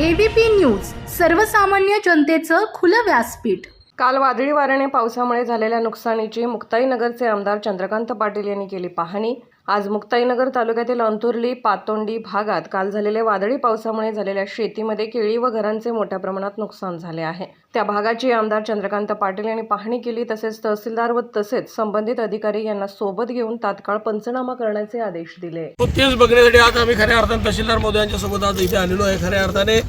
ABP news सर्वसामान्य जनतेचं खुलं व्यासपीठ. काल वादळी वाऱ्याने पावसामुळे झालेल्या नुकसानीची मुक्ताईनगरचे आमदार चंद्रकांत पाटील यांनी केली पाहणी. आज मुक्ताईनगर तालुक्यातील अंतुर्ली पातोंडी भागात काल झालेल्या वादळी पावसामुळे झालेल्या शेतीमध्ये केळी व घरांचे मोठ्या प्रमाणात नुकसान झाले आहे. त्या भागाची आमदार चंद्रकांत पाटील यांनी पाहणी केली. तसेच तहसीलदार व तसेच संबंधित अधिकारी यांना सोबत घेऊन तात्काळ पंचनामा करण्याचे आदेश दिले. तो तेच बघण्यासाठी आज आम्ही खऱ्या अर्थाने तहसीलदार मोदयांच्या सोबत आज इथे आलेलो आहे. खऱ्या अर्थाने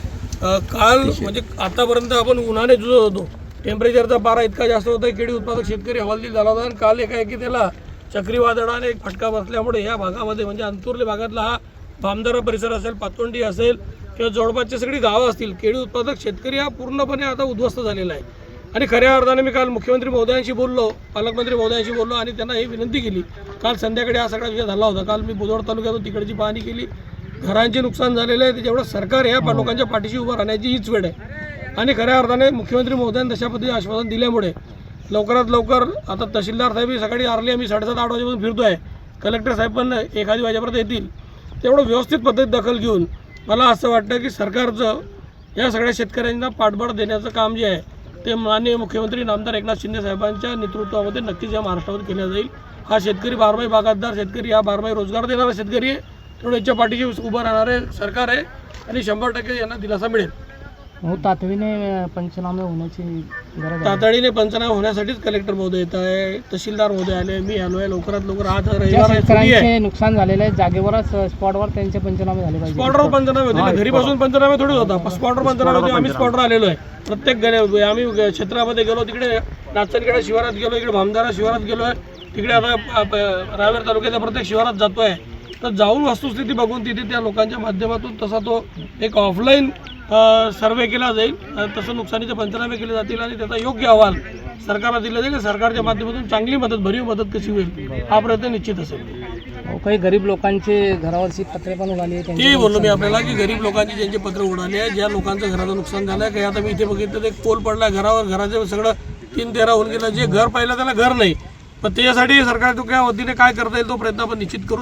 काल म्हणजे आतापर्यंत आपण उन्हाने जुजत होतो. टेम्परेचरचा पारा इतका जास्त होता केळी उत्पादक शेतकरी हवालदिल झाला होता. आणि काल एकाएकी त्याला चक्रीवादळाने एक फटका बसल्यामुळे या भागामध्ये म्हणजे अंतुर्ले भागातला हा भामदारा परिसर असेल पातोंडी असेल किंवा जवळपासची सगळी गावं असतील केळी उत्पादक शेतकरी हा पूर्णपणे आता उद्ध्वस्त झालेला आहे. आणि खऱ्या अर्थाने मी काल मुख्यमंत्री महोदयांशी बोललो पालकमंत्री महोदयांशी बोललो आणि त्यांना ही विनंती केली. काल संध्याकाळी हा सगळा विषय झाला होता. काल मी बुधवार तालुक्यातून तिकडची पाहणी केली. घरांचे नुकसान झालेलं आहे त्याच्यामुळे सरकार या पा- लोकांच्या पाठीशी उभं राहण्याची हीच वेळ आहे. आणि खऱ्या अर्थाने मुख्यमंत्री महोदयांनी तशा पद्धतीने आश्वासन दिल्यामुळे लवकरात लवकर आता तहसीलदार साहेब ही सकाळी आरली आम्ही साडेसात आठ वाजेपासून फिरतो आहे कलेक्टर साहेब पण एखादी वाजेपर्यंत येतील. तेवढं व्यवस्थित पद्धतीत दखल घेऊन मला असं वाटतं की सरकारचं या सगळ्या शेतकऱ्यांना पाठबळ देण्याचं काम जे आहे ते माननीय मुख्यमंत्री नामदार एकनाथ शिंदे साहेबांच्या नेतृत्वामध्ये नक्कीच या महाराष्ट्रामध्ये केलं जाईल. हा शेतकरी बारमाही बागायतदार शेतकरी हा बारमाही रोजगार देणारा शेतकरी आहे. याच्या पाठीशी उभं राहणारे सरकार आहे आणि शंभर टक्के यांना दिलासा मिळेल. हो तातडीने पंचनामे होण्याची गरज आहे. तातडीने पंचनामा होण्यासाठीच कलेक्टर महोदय येत आहे तहसीलदार महोदय आले मी आलो आहे लवकरात लवकर आज ज्या रविवार आहे, सुट्टी आहे. शेतकऱ्यांचे नुकसान झालेले आहे जागेवरच स्पॉटवर त्यांचे पंचनामे झाले पाहिजे स्पॉटवर पंचनामे होते ना? घरी बसून पंचनामे थोडी होता स्पॉटवर पंचनामे होते आम्ही स्पॉटवर आलेलो आहे. प्रत्येक गणे आम्ही ग- क्षेत्रामध्ये गेलो तिकडे नाचनखेडा शिवारात गेलो इकडे भामदारा शिवारात गेलो आहे तिकडे आता प- रावेर तालुक्याच्या प्रत्येक शिवारात जातो आहे तर जाऊन वस्तुस्थिती बघून तिथे त्या लोकांच्या माध्यमातून तसा तो एक ऑफलाईन सर्वे केला जाईल. तसं नुकसानीचे पंचनामे केले जातील आणि त्याचा योग्य अहवाल सरकारला दिला जाईल. सरकारच्या माध्यमातून चांगली मदत भरीव मदत कशी होईल हा प्रयत्न निश्चित असेल. काही गरीब लोकांचे घरावरची पत्रे पण उडाली ते बोललो मी आपल्याला की गरीब लोकांची ज्यांचे पत्र उडाले आहे ज्या लोकांचं घराचं नुकसान झालं आहे काही आता मी इथे बघितलं तर एक पोल पडला घरावर घराचे सगळं तीन तेरा होऊन गेलं. जे घर पाहिलं त्याला घर नाही. पण त्याच्यासाठी सरकार तो काय वतीने काय करता येईल तो प्रयत्न आपण निश्चित करू